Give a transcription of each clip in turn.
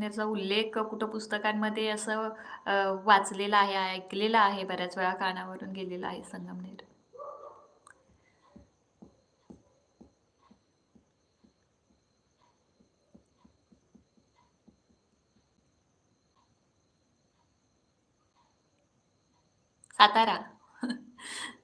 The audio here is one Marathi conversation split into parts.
संगमनेरचा उल्लेख कुठं पुस्तकांमध्ये असं वाचलेलं आहे ऐकलेलं आहे बऱ्याच वेळा कानावरून गेलेलं आहे संगमनेर? सातारा.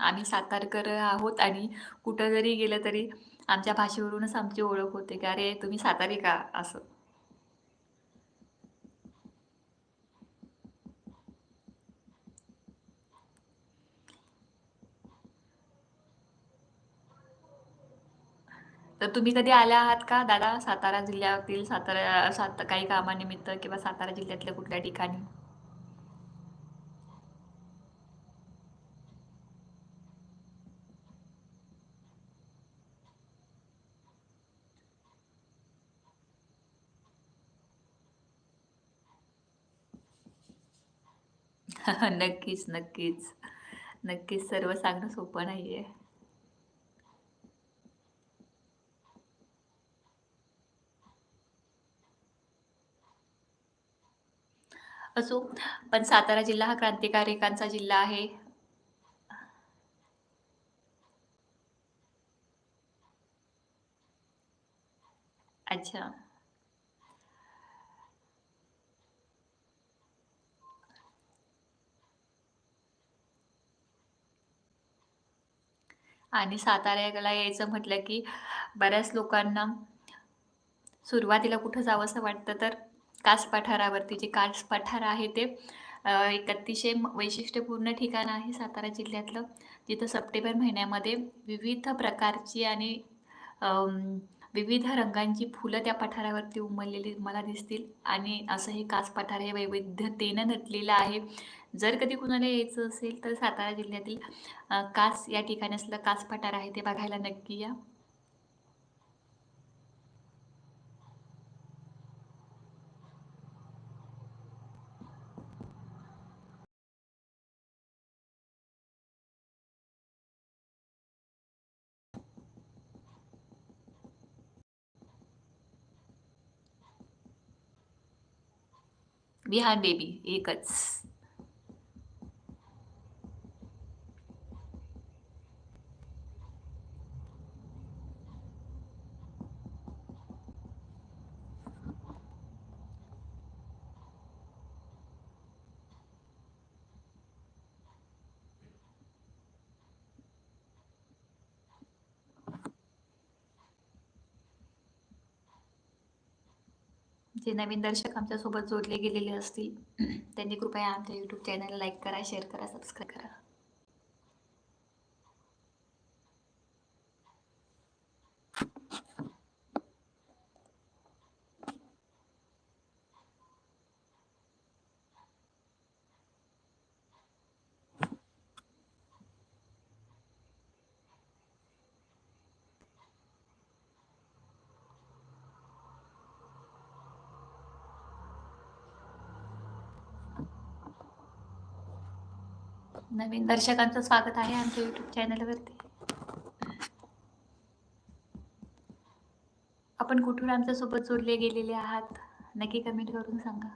आम्ही सातारकर आहोत आणि कुठं जरी गेलं तरी आमच्या भाषेवरूनच आमची ओळख होते की अरे तुम्ही सातारी का? असं. तर तुम्ही कधी आल्या आहात का दादा? सातारा जिल्ह्यातील सातारा सात काही कामानिमित्त किंवा सातारा जिल्ह्यातल्या कुठल्या ठिकाणी? नक्कीच नक्कीच. नक्कीच सर्व सांगणं सोपं नाहीये. असो पण सातारा जिल्हा हा क्रांतिकारकांचा जिल्हा आहे. अच्छा. आणि साताऱ्याला यायचं म्हटलं की बऱ्याच लोकांना सुरुवातीला कुठं जावंसं वाटतं तर कास पठारावरती जे कास पठार आहे ते एक अतिशय वैशिष्ट्यपूर्ण ठिकाण आहे सातारा जिल्ह्यातलं. जिथं सप्टेंबर महिन्यामध्ये विविध प्रकारची आणि विविध रंगांची फुलं त्या पठारावरती उमललेली मला दिसतील. आणि असं हे कास पठार हे वैविध्यतेनं नटलेलं आहे. जर कधी कुणाला यायचं असेल तर सातारा जिल्ह्यातील कास या ठिकाणी असलं कास पठार आहे ते बघायला नक्की या. बिहार बेबी एकच. जे नवीन दर्शक आमच्यासोबत जोडले गेलेले असतील त्यांनी कृपया आमच्या यूट्यूब चॅनलला लाईक करा शेअर करा सबस्क्राईब करा. नवीन दर्शकांचं स्वागत आहे आमच्या यूट्यूब चॅनलवरती आपण कुठून आमच्यासोबत जोडले गेलेले आहात? नक्की कमेंट करून सांगा.